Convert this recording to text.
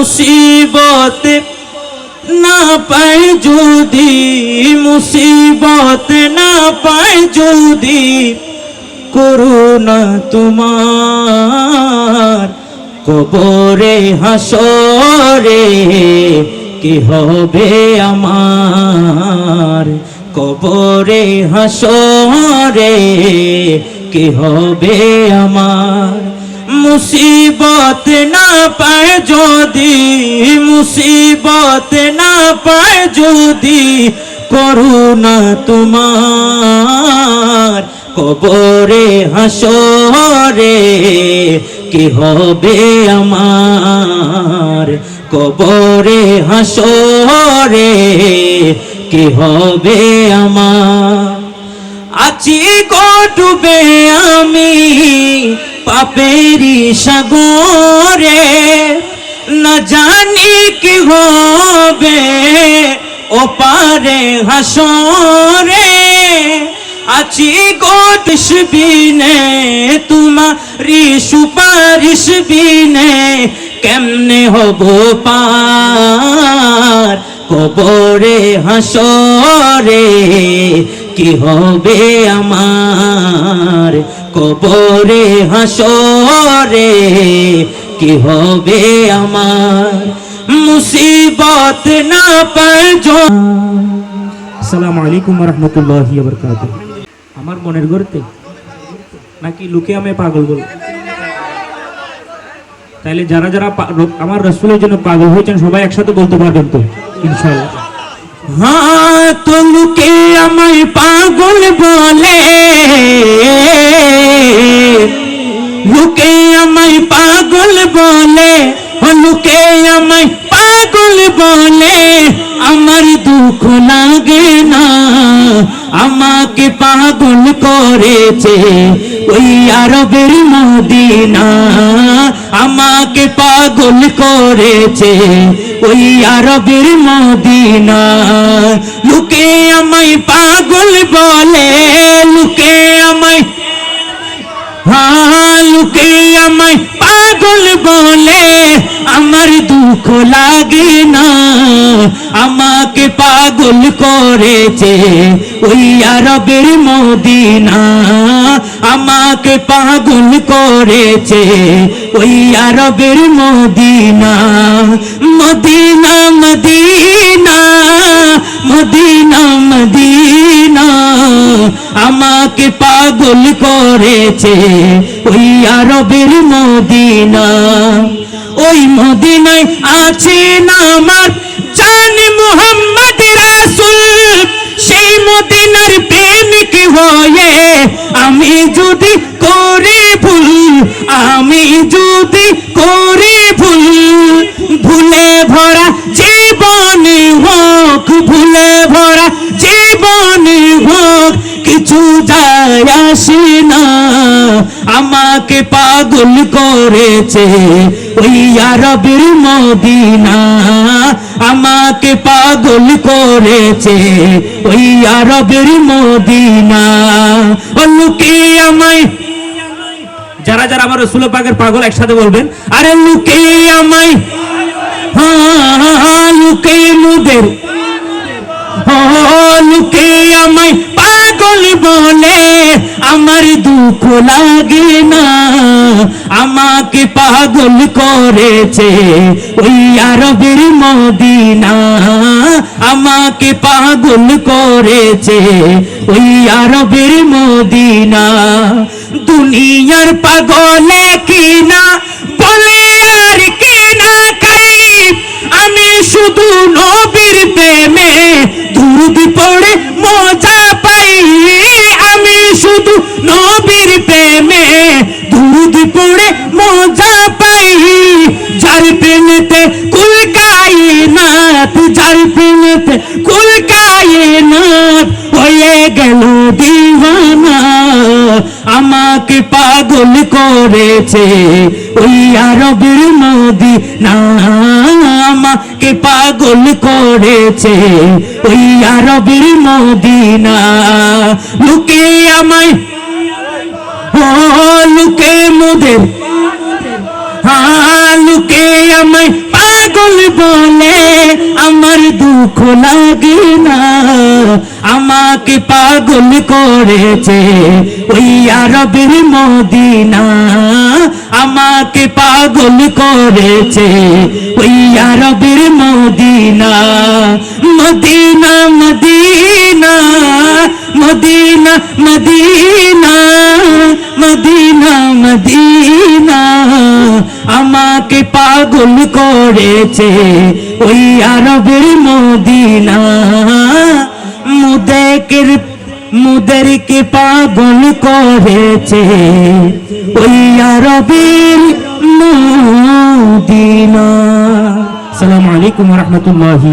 মুসিবত না পায় যদি, মুসিবত না পায় যদি করুণা তোমার কবরে, হাসরে কি হবে আমার? কবরে, হাসরে কি হবে আমার? মুসিবত না পায় যদি, মুসিবত না পায় যদি, করুণা তোমার কবরে, হাসরে, কি হবে আমার? কবরে, হাসরে, কি হবে আমার? আছি গো ডুবে পাপেরি সাগরে না জানি কি হবে ও পারে হাসরে আছি গোটিস বিনে তোমারি সুপারিশ বিনে কেমনে হব পার? কবরে হাসরে কি হবে আমার? কবরে হাসরে কি হবে আমার? মুসিবত না পায় আসসালামু আলাইকুম রহমতুল্লাহি বরকাত আমার মনের গড়তে নাকি লুকে আমি পাগল বল তাইলে যারা যারা আমার রসুলের জন্য পাগল হয়েছেন সবাই একসাথে বলতে পারবেন তো ইনশাআল্লাহ। হ্যাঁ তো লুকে আমায় পাগল বলে। লুকে আমায় পাগল বলে লুকে আমায় পাগল বলে। আমার দুঃখ লাগে না, আমাকে পাগল করেছে ওই আরবের মদিনা। আমাকে পাগল করেছে ওই আরবের মদিনা। লুকে আমায় পাগল বলে, লুকে আমায় হ্যাঁ লুকে আমায় পাগল বলে। আমার দুঃখ লাগে না আমাকে পাগল করেছে ওই আরবের মদিনা। আমাকে পাগল করেছে ওই আরবের Medina. Medina Medina Medina Medina. আমাকে পাগল করেছে ওই আরবের মদিনা। ওই মদিনায় আছে না আমার জান মোহাম্মদ রাসুল, সেই মদিনার প্রেমিক হয়ে আমি যদি করে ভুল, আমি যদি করে ভুল, ভুলে ভরা জীবন হোক, ভুলে ভরা জীবন হোক, কিছু যায় আসে না। আমাকে পাগল করেছে ওই আরবের মদিনা। আমাকে পাগল করেছে ওই আরবের মদিনা। লুকে আমায় যারা যারা আমার রসুল পাকের পাগল একসাথে বলবেন আরে লুকে আমায় হ্যাঁ লুকে মুদের হ্যাঁ, লুকে আমায় পাগল বলে। আমার দুঃখ লাগে না। আমাকে পাগল করেছে ওই আরবের মদিনা। আমাকে পাগল করেছে ওই আরবের মদিনা। দুনিয়ার পাগলে নবীর প্রেমে দুধ পড়ে মজা পাই। যার প্রেমেতে কুল কায়নাত, যার প্রেমেতে কুল কায়নাত হয়ে গেল দিওয়ানা। আমাকে পাগল করেছে ওই আরবের মোদি না আমাকে পাগল করেছে ওই আরবের মদিনা। লুকে আমায় ও লুকে মোদের হ্যাঁ লুকে আমায় পাগল বলে। আমার দুঃখ লাগে না, আমাকে পাগল করেছে ওই আরবের মদিনা। আমাকে পাগল করেছে ওই আরবের Medina. Medina Medina Medina Medina. Medina আমাকে পাগল করেছে ওই আরবের মদিনা। মুদেকের, মুদেরকে পাগল করেছে ওই আরবের মদিনা। আসসালামু আলাইকুম রহমতুল্লাহি